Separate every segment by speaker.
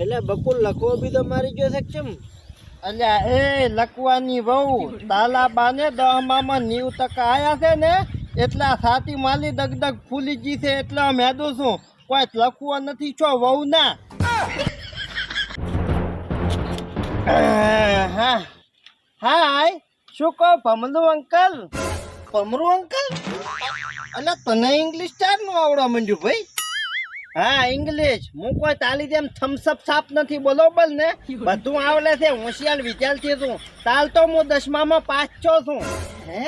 Speaker 1: એટલે બકુલ લખવો બી તો મારી ગયો છે કેમ?
Speaker 2: અલ્યા એ લકવાની વહુ તાલાબાને દહમામાં નીવ ટકા આયા છે ને એટલા સાતી માલી દગદગ ફૂલી ગઈ છે એટલે અમે હેદું છું. કોઈ લખવા નથી છો વહુ ના હા. હાય શું કહો ભમલું અંકલ? ભમરું અંકલ? અલ્યા તને ઇંગ્લિશ ચારનું આવડવા માંડ્યું ભાઈ. હા ઇંગ્લિશ હું કોઈ તાલી જેમ થમ્સઅપ સાપ નથી બરોબર ને? બધું આવડે છે હોશિયાર વિદ્યાર્થી છું. તાલ તો હું દસમામાં પાસ છો છું. હે?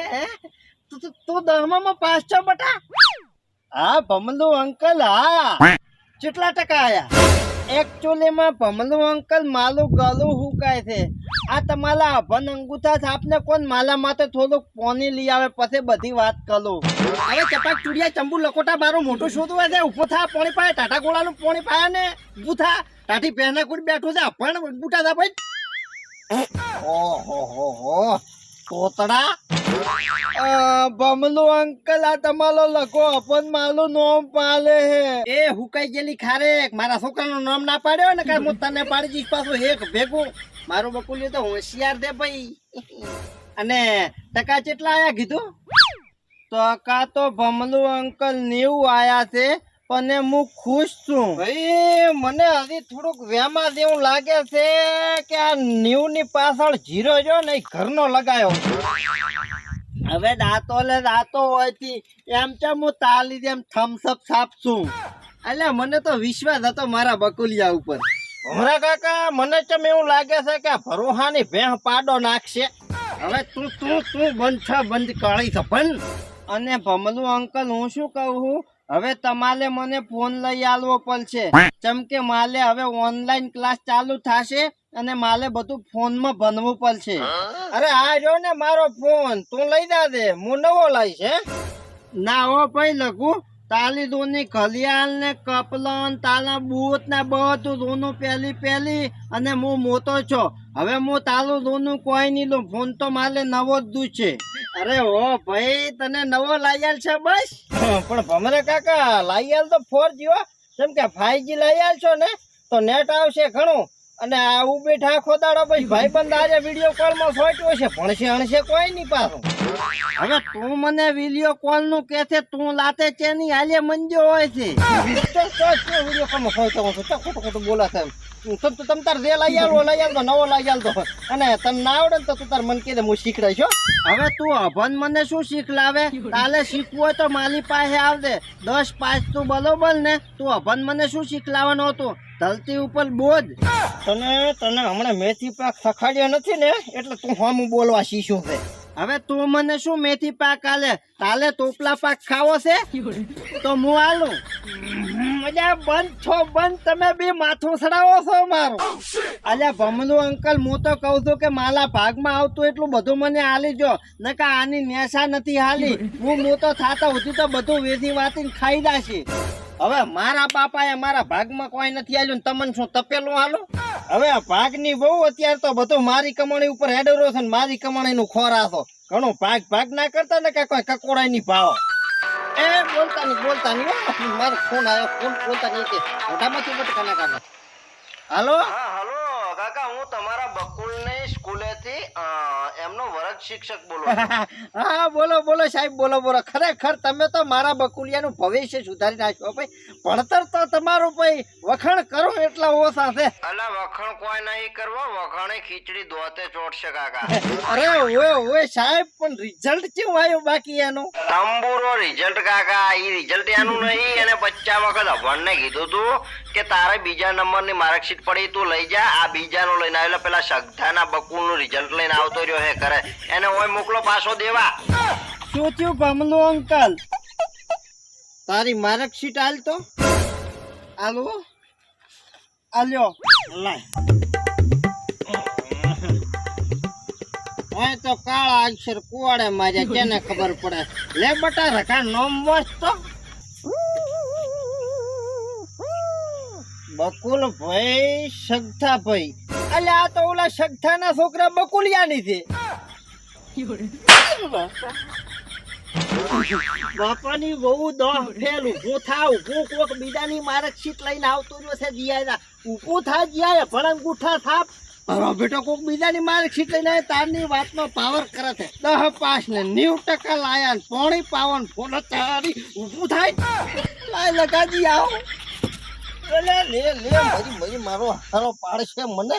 Speaker 2: તું દસમા માં દસમામાં પાસ છો બટા? હા ભમલું અંકલ હા. કેટલા ટકા આયા? એકચ્યુઅલીમાં ભમલું અંકલ માલું ગળું હુકાય છે. આ તમારા અભન અંગૂઠા છાપને કોણ માલા માટે થોડુંક પોની લઈ આવે, પછી બધી વાત કરો. હવે ચપાક ચૂડિયા, ચંબુ, લકોટા બારો મોટું શોધવા છે ઊભો પોણી પાય ટાટા ગોળાનું પોણી પાયા ને ઊભું થા. ટાટી પહેના કુડ બેઠું છે. અભણ અંગુઠા ભાઈ. ઓહો, હો હો. તોતડા. બમલું અંકલ આ તમારો લખો અપન માલું નોમ પાલે હે. એ હુકાઈ ગયેલી ખારેક. મારા છોકરાનું નામ ના પાડ્યો ને કાંઈ હું તને પાડી દઈશ પાછું એક ભેગું. મારું બકુલ્યું તો હોશિયાર દે ભાઈ. અને ટકા કેટલા આયા કીધું? ટકા તો ભમલું અંકલ નેવું આયા છે પણ હું ખુશ છું. ભાઈ મને હજી થોડુંક વેમાં જેવું લાગે છે કે આ નેવું ની પાછળ જીરો જો ને ઘરનો લગાયો. હવે દાંતો લે દાંતો હોયથી એમ ચમ હું તાલી જેમ થમ્સઅપ છાપશું. એટલે મને તો વિશ્વાસ હતો મારા બકુલિયા ઉપર. ભમરા કાકા મને ચમ એવું લાગે છે કે ભરોહા ભરોહાની ભેહ પાડો નાખશે? હવે તું તું તું બંધ છ બંધ કાળી થપન અને ભમલું અંકલ હું શું કહું હવે તમારે મને ફોન લઈ આવવો પડશે. ચમ કે માલે હવે ઓનલાઈન ક્લાસ ચાલુ થશે અને માલે બધું ફોનમાં ભણવું પડશે. અરે આ જો ને મારો ફોન તું લઈ જા દે હું નવો લઈશ હે? ના હો ભાઈ લઘુ. તાલી દોની ઘલિયાળ ને કપલન તાલા બૂટ ને બધું દોનું પહેલી પહેલી અને હું મોટો છો. હવે હું તાલું દોનું કોઈ નહીં લઉં. ફોન તો મારે નવો જ દૂધ છે. અરે ઓ ભાઈ તને નવો લાયાલ છે બસ? પણ ભમરે કાકા લાયાલ તો ફોર જીઓ જેમ કે ફાઈવ લાયાલ છો ને તો નેટ આવશે ઘણું. અને આ ઊભી ખોદાડો દાડો પછી ભાઈ બંધ આજે વીડિયો કોલમાં સોટ્યો છે. ભણશે હણશે કોઈ નહીં પાછું. હવે તું મને વીડિયો કોલનું કે છે તું લાતે છે નહીં હાલે મંજો હોય છે. વીડિયો કોલમાં સોટ્યો હું છું. તો ખોટું ખોટું બોલે છે તમ તો તમ તાર જે લઈ આવ્યો લઈ આવ્યો નવો લઈ તો અને તને ના આવડે તો તું તાર મન કહી દે હું શીખડાઈ છું હવે તું અભન મને શું શીખલાવે? તાલે શીખવું હોય તો માલી પાસે આવજે. દસ પાંચ તું બરોબર ને તું અભન મને શું શીખલાવવાનું હતું? ધરતી ઉપર બોજ. તને તને હમણાં મેથી પાક સખાડ્યો નથી ને એટલે તું હમ બોલવા શીશું છે. હવે તું મને શું મેથી પાક આલે? તાલે તોપલા પાક ખાવો છે? તો હું આલું. મજા બંધ છો બંધ. તમે બી માથું સડાવો છો મારું. અલ્યા ભમલું અંકલ હું તો કહું છું કે માલા ભાગમાં આવતું એટલું બધું મને હાલી જો. નકા આની નેશા નથી હાલી. હું મોટો થાતા સુધી તો બધું વેચી વાતીને ખાઈ દાશે હવે મારા બાપાએ મારા ભાગમાં કોઈ નથી આવ્યું ને તમને શું તપેલું હાલો? હવે આ ભાગની બહુ અત્યારે તો બધું મારી કમાણી ઉપર હેડરો છે ને મારી કમાણીનું ખોરાશો ઘણું ભાગ ભાગ ના કરતા ને કે કોઈ કકોડાઈ ની ભાવ? બોલતા નહીં બોલતા નહીં. મારો ફોન આવ્યો, ફોન બોલતા નહીં મોટામાંથી બટકા ના કાઢો હાલો
Speaker 3: હા હલો કાકા હું તમારા બકુલની સ્કૂલેથી અ, એમનો વર્ગ શિક્ષક બોલો
Speaker 2: હા બોલો બોલો સાહેબ બોલો બોલો. ખરેખર તમે તો મારા બકુલિયાનું ભવિષ્ય સુધારી નાખ્યો ભાઈ. ભણતર તો તમારું ભાઈ વખાણ કરો એટલા ઓછા છે
Speaker 3: અલા વખાણ કોઈ નહીં કરવો વખાણે ખીચડી દોતે ચોટશે કાકા.
Speaker 2: અરે ઓય ઓય સાહેબ પણ રિઝલ્ટ કેવું આવ્યું બાકી એનું?
Speaker 3: તંબુરો રિઝલ્ટ કાકા એ રિઝલ્ટ એનું નહીં એને બચ્ચા વખત અભણને કીધું તું કે તારે બીજા નંબરની માર્કશીટ પડી તું લઈ જા આ બીજાનો લઈને આવેલા પેલા સગધાના બકુલનું રિઝલ્ટ લઈને આવતો રહ્યો હે કરે. એને ઓય મોકલો પાછો દેવા.
Speaker 2: શું થયું ભમલું અંકલ? તારી માર્કશીટ હાલ તો. આલો આલ્યો લાય હવે તો કાળા અક્ષર કુવાડે માર્યા કેને ખબર પડે? લે બટા રખા નોમ તો. બકુલ ભાઈ સગથા ભાઈ અલ્યા આ તો ઓલા સગથા ના છોકરા બકુલિયાની છે. બાપાની બહુ દોહ ફેલ ઊભું થા, ઊભું કોક બીજાની માર્કશીટ લઈને આવતો રહ્યો છે દિયાના ઉભું થા જ્યાં ભણંગ ગુઠા થાપ. અરે બેટો કોક બીજાની માર્કશીટ લઈને આવે, તારની વાતનો પાવર કરે છે. દહ પાસ ને નેવ ટકા લાયા પોણી પાવન ફોન તારી ઉભું થાય. લાય લગાજી આવો. લે લે લે, મરી મરી, મારો હારો પાડશે મને.